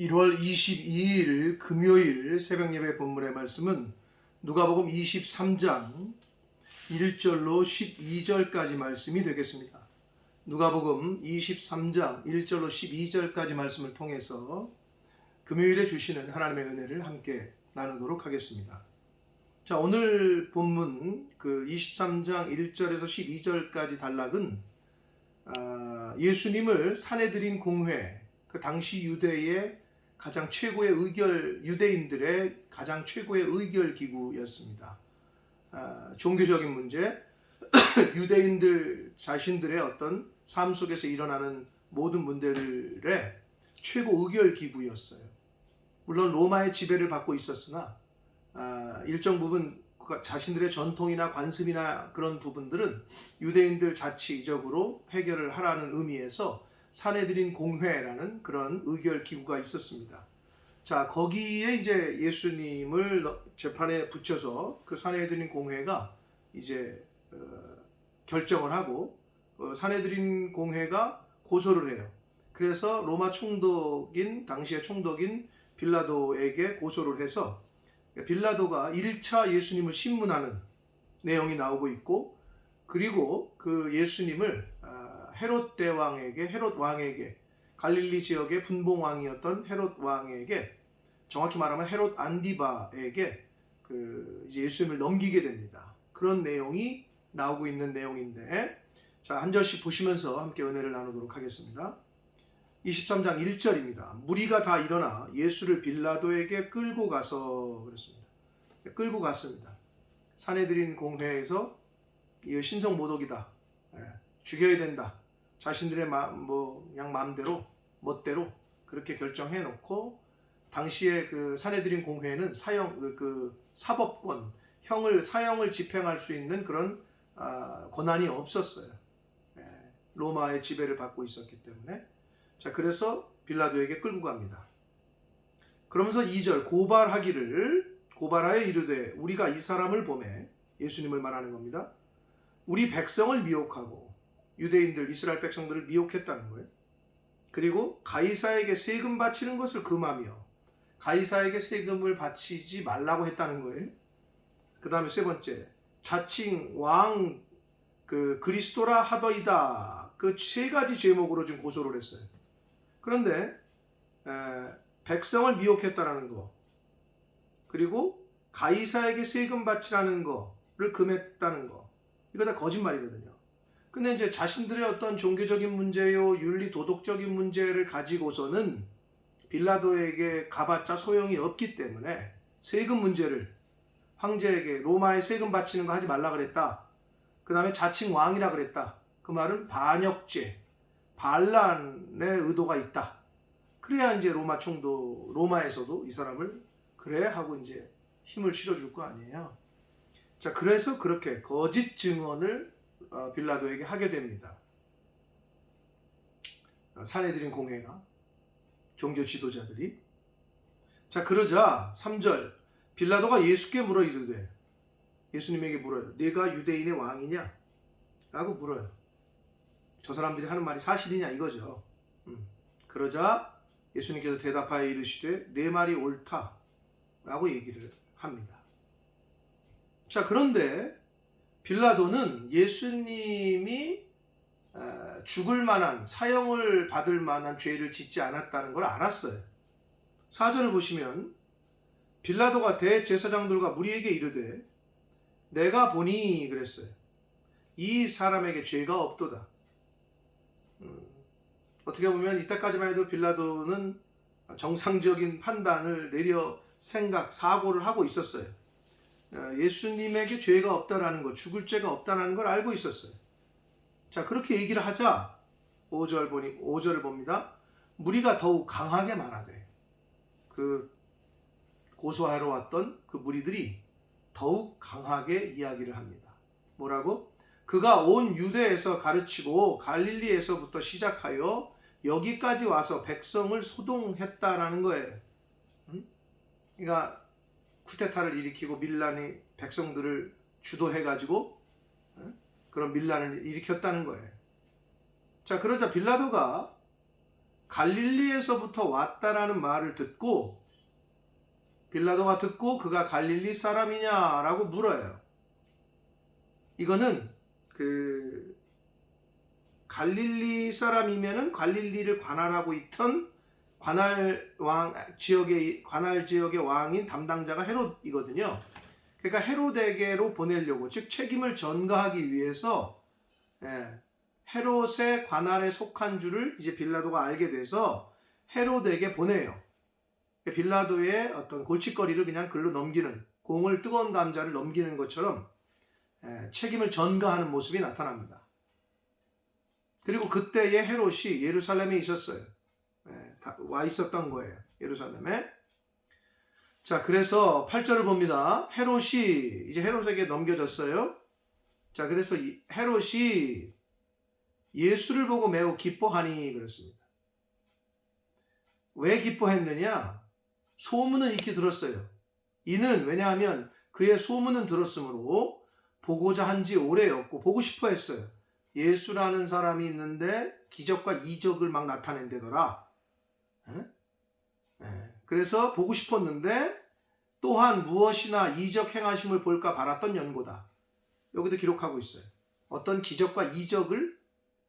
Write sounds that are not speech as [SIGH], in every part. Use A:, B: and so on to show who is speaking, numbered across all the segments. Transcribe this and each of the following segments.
A: 1월 22일 금요일 새벽 예배 본문의 말씀은 누가복음 23장 1절로 12절까지 말씀이 되겠습니다. 누가복음 23장 1절로 12절까지 말씀을 통해서 금요일에 주시는 하나님의 은혜를 함께 나누도록 하겠습니다. 자, 오늘 본문 그 23장 1절에서 12절까지 단락은 아, 예수님을 들인 공회, 그 당시 유대의 가장 최고의 의결 유대인들의 가장 최고의 의결 기구였습니다. 아, 종교적인 문제, [COUGHS] 유대인들 자신들의 어떤 삶 속에서 일어나는 모든 문제들의 최고 의결 기구였어요. 물론 로마의 지배를 받고 있었으나 아, 일정 부분 자신들의 전통이나 관습이나 그런 부분들은 유대인들 자치적으로 해결을 하라는 의미에서 사내들인 공회라는 그런 의결 기구가 있었습니다. 자 거기에 이제 예수님을 재판에 붙여서 그 사내들인 공회가 이제 어, 결정을 하고 어, 사내들인 공회가 고소를 해요. 그래서 로마 총독인 당시의 총독인 빌라도에게 고소를 해서 빌라도가 1차 예수님을 신문하는 내용이 나오고 있고 그리고 그 예수님을 헤롯 대왕에게 헤롯 왕에게 갈릴리 지역의 분봉 왕이었던 헤롯 왕에게 정확히 말하면 헤롯 안디바에게 그 이제 예수님을 넘기게 됩니다. 그런 내용이 나오고 있는 내용인데 자, 한 절씩 보시면서 함께 은혜를 나누도록 하겠습니다. 23장 1절입니다. 무리가 다 일어나 예수를 빌라도에게 끌고 가서 그랬습니다. 끌고 갔습니다. 사내들인 공회에서 이 신성 모독이다. 예, 죽여야 된다. 자신들의 마음, 뭐 그냥 마음대로 멋대로 그렇게 결정해 놓고 당시에 그 사내들인 공회는 사형 그, 그 사법권 형을 사형을 집행할 수 있는 그런 아, 권한이 없었어요. 예, 로마의 지배를 받고 있었기 때문에 자, 그래서 빌라도에게 끌고 갑니다. 그러면서 2절 고발하기를 고발하여 이르되 우리가 이 사람을 보매 예수님을 말하는 겁니다. 우리 백성을 미혹하고 유대인들 이스라엘 백성들을 미혹했다는 거예요. 그리고 가이사에게 세금 바치는 것을 금하며 가이사에게 세금을 바치지 말라고 했다는 거예요. 그 다음에 세 번째 자칭 왕 그 그리스도라 하더이다 그 세 가지 제목으로 지금 고소를 했어요. 그런데 에, 백성을 미혹했다라는 거 그리고 가이사에게 세금 바치라는 거를 금했다는 거 이거 다 거짓말이거든요. 근데 이제 자신들의 어떤 종교적인 문제요 윤리 도덕적인 문제를 가지고서는 빌라도에게 가봤자 소용이 없기 때문에 세금 문제를 황제에게 로마에 세금 바치는 거 하지 말라 그랬다. 그 다음에 자칭 왕이라 그랬다. 그 말은 반역죄, 반란의 의도가 있다. 그래야 이제 로마 총독, 로마에서도 이 사람을 그래 하고 이제 힘을 실어줄 거 아니에요. 자, 그래서 그렇게 거짓 증언을 어, 빌라도에게 하게 됩니다. 사내들인 공회가 종교 지도자들이 자 그러자 3절 빌라도가 예수께 물어 이르되 예수님에게 물어요. 네가 유대인의 왕이냐? 라고 물어요. 저 사람들이 하는 말이 사실이냐 이거죠. 음. 그러자 예수님께서 대답하여 이르시되 내 말이 옳다 라고 얘기를 합니다. 자 그런데 빌라도는 예수님이 죽을 만한 사형을 받을 만한 죄를 짓지 않았다는 걸 알았어요. 사절을 보시면 빌라도가 대제사장들과 무리에게 이르되 내가 보니 그랬어요. 이 사람에게 죄가 없도다. 음, 어떻게 보면 이때까지만 해도 빌라도는 정상적인 판단을 내려 생각, 사고를 하고 있었어요. 어, 예수님에게 죄가 없다라는 것, 죽을 죄가 없다라는 걸 알고 있었어요. 자, 그렇게 얘기를 하자 5절 보니 5절을 봅니다. 무리가 더욱 강하게 말하되 그 고소하러 왔던 그 무리들이 더욱 강하게 이야기를 합니다. 뭐라고? 그가 온 유대에서 가르치고 갈릴리에서부터 시작하여 여기까지 와서 백성을 소동했다라는 거예요. 응? 그러니까 쿠데타를 일으키고 밀란이 백성들을 주도해가지고 그런 밀란을 일으켰다는 거예요. 자, 그러자 빌라도가 갈릴리에서부터 왔다라는 말을 듣고 빌라도가 듣고 그가 갈릴리 사람이냐라고 물어요. 이거는 그 갈릴리 사람이면은 갈릴리를 관할하고 있던 관할 왕 지역의 관할 지역의 왕인 담당자가 헤롯이거든요. 그러니까 헤롯에게로 보내려고 즉 책임을 전가하기 위해서 예, 헤롯의 관할에 속한 줄을 이제 빌라도가 알게 돼서 헤롯에게 보내요. 빌라도의 어떤 골칫거리를 그냥 글로 넘기는 공을 뜨거운 감자를 넘기는 것처럼 예, 책임을 전가하는 모습이 나타납니다. 그리고 그때의 헤롯이 예루살렘에 있었어요. 와 있었던 거예요. 예루살렘에. 자, 그래서 8절을 봅니다. 헤롯이 이제 헤롯에게 넘겨졌어요. 자, 그래서 이 헤롯이 예수를 보고 매우 기뻐하니 그렇습니다. 왜 기뻐했느냐? 소문은 익히 들었어요. 이는 왜냐하면 그의 소문은 들었으므로 보고자 한 지 오래였고 보고 싶어 했어요. 예수라는 사람이 있는데 기적과 이적을 막 나타낸다더라. 에? 에. 그래서 보고 싶었는데 또한 무엇이나 이적 행하심을 볼까 바랐던 연고다. 여기도 기록하고 있어요. 어떤 기적과 이적을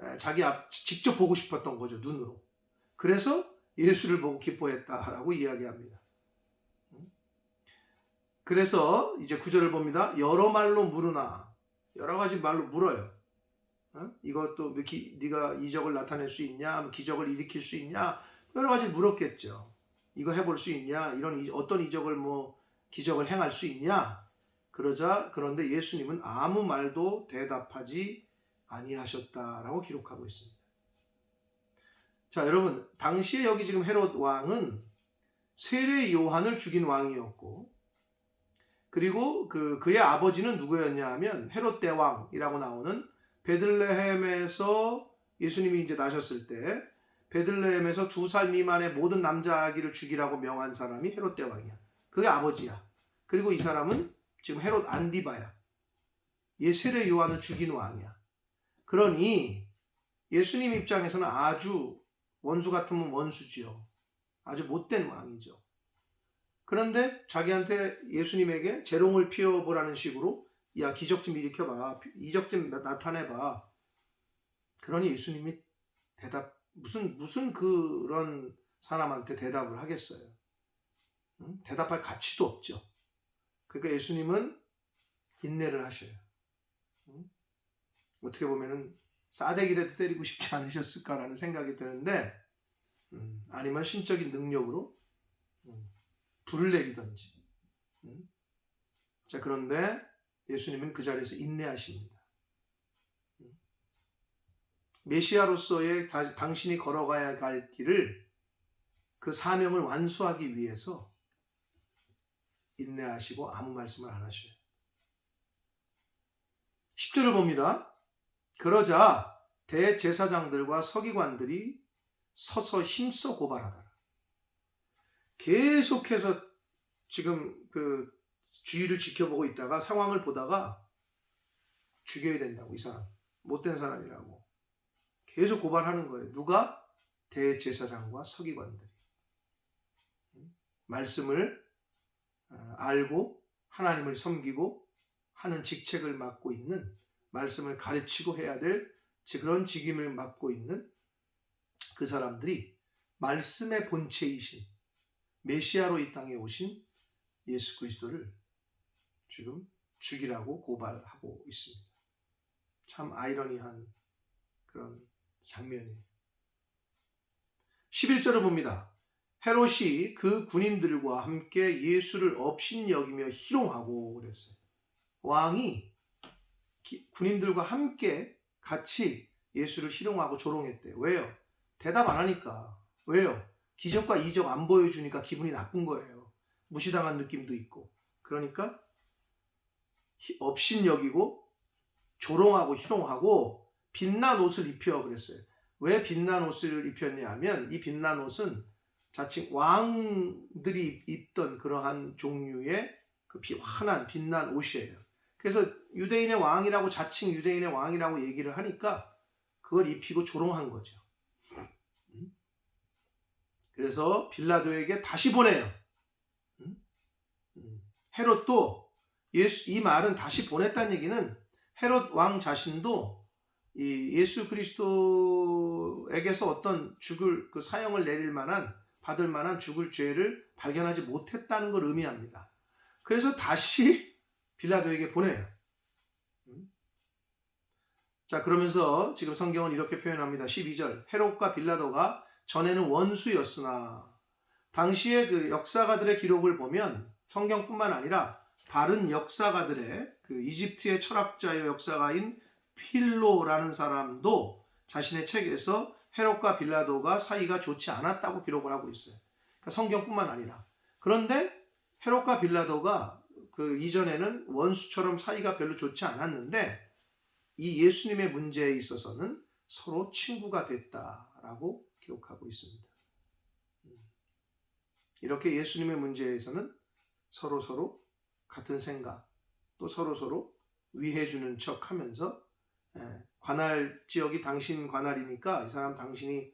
A: 에, 자기 앞 직접 보고 싶었던 거죠 눈으로. 그래서 예수를 보고 기뻐했다라고 이야기합니다. 음? 그래서 이제 구절을 봅니다. 여러 말로 물으나 여러 가지 말로 물어요. 어? 이것도 네가 이적을 나타낼 수 있냐, 뭐 기적을 일으킬 수 있냐 여러 가지 물었겠죠. 이거 해볼 수 있냐, 이런 이- 어떤 이적을 뭐 기적을 행할 수 있냐. 그러자 그런데 예수님은 아무 말도 대답하지 아니하셨다라고 기록하고 있습니다. 자, 여러분, 당시에 여기 지금 헤롯 왕은 세례 요한을 죽인 왕이었고, 그리고 그 그의 아버지는 누구였냐 하면 헤롯 대왕이라고 나오는 베들레헴에서 예수님이 이제 나셨을 때 베들레헴에서 두 살 미만의 모든 남자 아기를 죽이라고 명한 사람이 헤롯 대왕이야. 그게 아버지야. 그리고 이 사람은 지금 헤롯 안디바야. 얘 세례 요한을 죽인 왕이야. 그러니 예수님 입장에서는 아주 원수 같으면 원수지요. 아주 못된 왕이죠. 그런데 자기한테 예수님에게 재롱을 피워보라는 식으로 야 기적 좀 일으켜봐 이적 좀 나- 나타내봐 그러니 예수님이 대답 무슨 무슨 그런 사람한테 대답을 하겠어요 응? 대답할 가치도 없죠 그러니까 예수님은 인내를 하셔요 응? 어떻게 보면은 싸대기라도 때리고 싶지 않으셨을까라는 생각이 드는데 음, 아니면 신적인 능력으로 음, 불을 내리든지 음? 자 그런데 예수님은 그 자리에서 인내하십니다. 메시아로서의 다- 당신이 걸어가야 할 길을 그 사명을 완수하기 위해서 인내하시고 아무 말씀을 안 하셔요. 10절을 봅니다. 그러자 대제사장들과 서기관들이 서서 힘써 고발하더라. 계속해서 지금 그 주의를 지켜보고 있다가 상황을 보다가 죽여야 된다고 이 사람 못된 사람이라고 계속 고발하는 거예요. 누가 대제사장과 서기관들이 음? 말씀을 어, 알고 하나님을 섬기고 하는 직책을 맡고 있는 말씀을 가르치고 해야 될 그런 직임을 맡고 있는 그 사람들이 말씀의 본체이신 메시아로 이 땅에 오신 예수 그리스도를 지금 죽이라고 고발하고 있습니다. 참 아이러니한 그런 장면이에요. 11절을 봅니다. 헤롯이 그 군인들과 함께 예수를 업신여기며 희롱하고 그랬어요. 왕이 기- 군인들과 함께 같이 예수를 희롱하고 조롱했대요. 왜요? 대답 안 하니까. 왜요? 기적과 이적 안 보여주니까 기분이 나쁜 거예요. 무시당한 느낌도 있고. 그러니까 히- 업신여기고 조롱하고 희롱하고 빛난 옷을 입혀 그랬어요. 왜 빛난 옷을 입혔냐 하면 이 빛난 옷은 자칭 왕들이 입던 그러한 종류의 그 비- 환한 빛난 옷이에요. 그래서 유대인의 왕이라고 자칭 유대인의 왕이라고 얘기를 하니까 그걸 입히고 조롱한 거죠. 음? 그래서 빌라도에게 다시 보내요. 음? 음. 헤롯도 예수 이 말은 다시 보냈다는 얘기는 헤롯 왕 자신도 이 예수 그리스도에게서 어떤 죽을 그 사형을 내릴 만한 받을 만한 죽을 죄를 발견하지 못했다는 걸 의미합니다. 그래서 다시 빌라도에게 보내요. 음? 자, 그러면서 지금 성경은 이렇게 표현합니다. 12절. 헤롯과 빌라도가 전에는 원수였으나 당시의 그 역사가들의 기록을 보면 성경뿐만 아니라 다른 역사가들의 그 이집트의 철학자의 역사가인 필로라는 사람도 자신의 책에서 헤롯과 빌라도가 사이가 좋지 않았다고 기록을 하고 있어요. 그러니까 성경뿐만 아니라 그런데 헤롯과 빌라도가 그 이전에는 원수처럼 사이가 별로 좋지 않았는데 이 예수님의 문제에 있어서는 서로 친구가 됐다라고 기록하고 있습니다. 이렇게 예수님의 문제에서는 서로 서로 같은 생각, 또 서로 서로 위해주는 척 하면서 예, 관할 지역이 당신 관할이니까 이 사람 당신이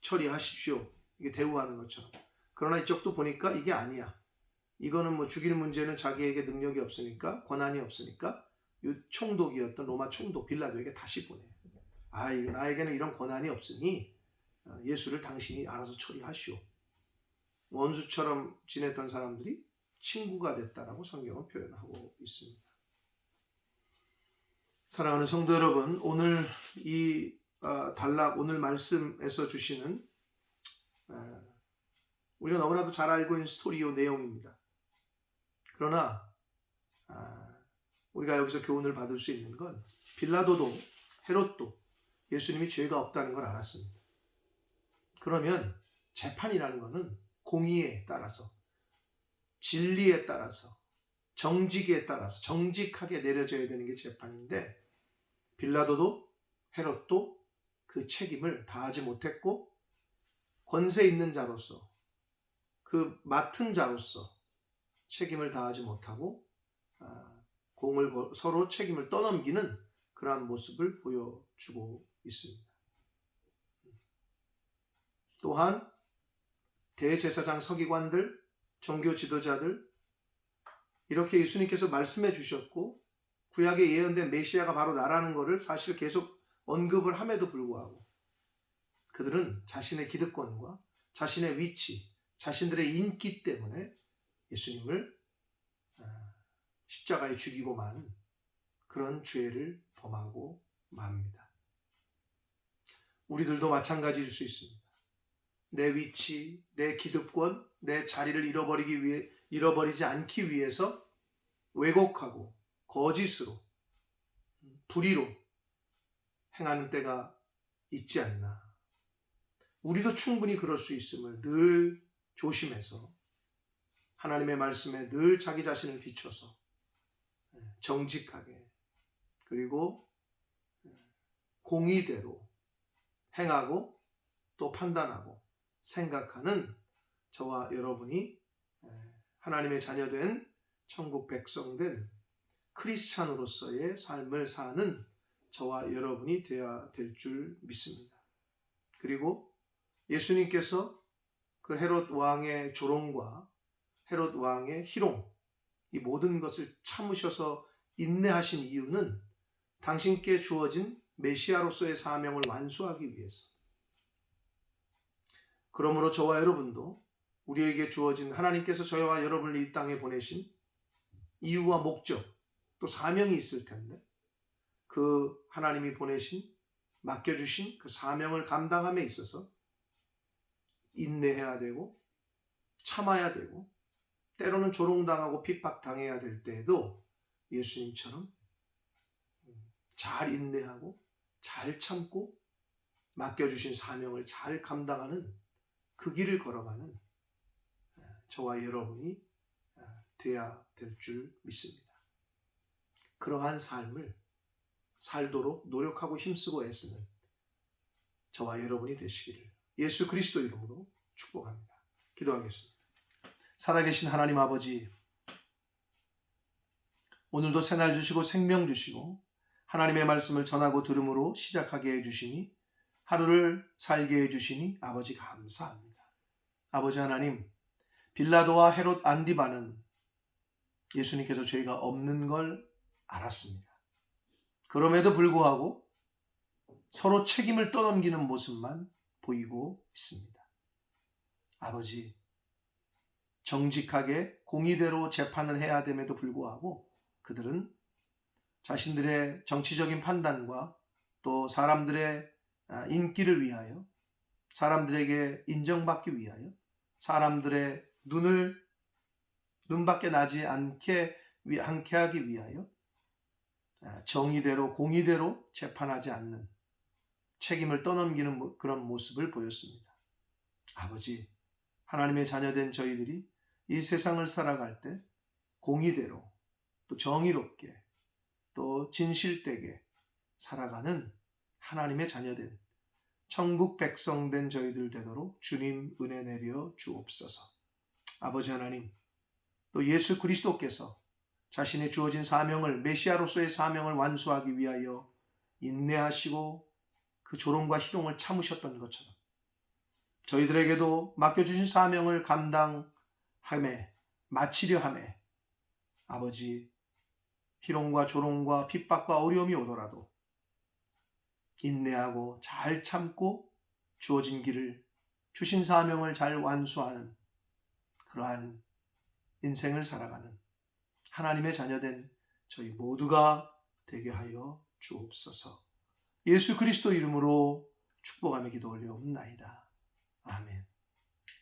A: 처리하십시오. 이게 대우하는 것처럼. 그러나 이쪽도 보니까 이게 아니야. 이거는 뭐 죽이는 문제는 자기에게 능력이 없으니까 권한이 없으니까 이 총독이었던 로마 총독 빌라도에게 다시 보내. 아, 나에게는 이런 권한이 없으니 어, 예수를 당신이 알아서 처리하시오. 원수처럼 지냈던 사람들이 친구가 됐다라고 성경은 표현하고 있습니다. 사랑하는 성도 여러분, 오늘 이 어, 단락 오늘 말씀에서 주시는 어, 우리가 너무나도 잘 알고 있는 스토리오 내용입니다. 그러나 아, 우리가 여기서 교훈을 받을 수 있는 건 빌라도도 헤롯도 예수님이 죄가 없다는 걸 알았습니다. 그러면 재판이라는 것은 공의에 따라서 진리에 따라서 정직에 따라서 정직하게 내려져야 되는 게 재판인데 빌라도도 헤롯도 그 책임을 다하지 못했고 권세 있는 자로서 그 맡은 자로서 책임을 다하지 못하고 아, 공을 서로 책임을 떠넘기는 그러한 모습을 보여주고 있습니다. 또한 대제사장 서기관들, 종교 지도자들 이렇게 예수님께서 말씀해 주셨고 구약에 예언된 메시아가 바로 나라는 것을 사실 계속 언급을 함에도 불구하고 그들은 자신의 기득권과 자신의 위치, 자신들의 인기 때문에 예수님을 아, 십자가에 죽이고 만 그런 죄를 범하고 맙니다. 우리들도 마찬가지일 수 있습니다. 내 위치, 내 기득권, 내 자리를 잃어버리기 위해 잃어버리지 않기 위해서 왜곡하고 거짓으로 불의로 행하는 때가 있지 않나. 우리도 충분히 그럴 수 있음을 늘 조심해서 하나님의 말씀에 늘 자기 자신을 비춰서 예, 정직하게 그리고 예, 공의대로 행하고 또 판단하고 생각하는 저와 여러분이 예, 하나님의 자녀된 천국 백성된 크리스찬으로서의 삶을 사는 저와 여러분이 되어야 될 줄 믿습니다. 그리고 예수님께서 그 헤롯 왕의 조롱과 헤롯 왕의 희롱 이 모든 것을 참으셔서 인내하신 이유는 당신께 주어진 메시아로서의 사명을 완수하기 위해서. 그러므로 저와 여러분도 우리에게 주어진 하나님께서 저와 여러분을 이 땅에 보내신 이유와 목적 또 사명이 있을 텐데 그 하나님이 보내신 맡겨주신 그 사명을 감당함에 있어서 인내해야 되고 참아야 되고 때로는 조롱당하고 핍박당해야 될 때에도 예수님처럼 잘 인내하고 잘 참고 맡겨주신 사명을 잘 감당하는 그 길을 걸어가는 저와 여러분이 되어야 될 줄 믿습니다. 그러한 삶을 살도록 노력하고 힘쓰고 애쓰는 저와 여러분이 되시기를 예수 그리스도 이름으로 축복합니다. 기도하겠습니다. 살아계신 하나님 아버지, 오늘도 새날 주시고 생명 주시고 하나님의 말씀을 전하고 들음으로 시작하게 해주시니 하루를 살게 해주시니 아버지 감사합니다. 아버지 하나님, 빌라도와 헤롯 안디바는 예수님께서 죄가 없는 걸 알았습니다. 그럼에도 불구하고 서로 책임을 떠넘기는 모습만 보이고 있습니다. 아버지, 정직하게 공의대로 재판을 해야 됨에도 불구하고 그들은 자신들의 정치적인 판단과 또 사람들의 아, 인기를 위하여 사람들에게 인정받기 위하여 사람들의 눈을 눈밖에 나지 않게 위- 않게 하기 위하여 아, 정의대로 공의대로 재판하지 않는 책임을 떠넘기는 모- 그런 모습을 보였습니다. 아버지, 하나님의 자녀된 저희들이 이 세상을 살아갈 때 공의대로 또 정의롭게 또 진실되게 살아가는 하나님의 자녀된 천국 백성 된 저희들 되도록 주님 은혜 내려 주옵소서. 아버지 하나님, 또 예수 그리스도께서 자신의 주어진 사명을 메시아로서의 사명을 완수하기 위하여 인내하시고 그 조롱과 희롱을 참으셨던 것처럼 저희들에게도 맡겨주신 사명을 감당함에 마치려 함에 아버지 희롱과 조롱과 핍박과 어려움이 오더라도 인내하고 잘 참고 주어진 길을 주신 사명을 잘 완수하는 그러한 인생을 살아가는 하나님의 자녀된 저희 모두가 되게 하여 주옵소서. 예수 그리스도 이름으로 축복하며 기도 올려옵나이다. 아멘.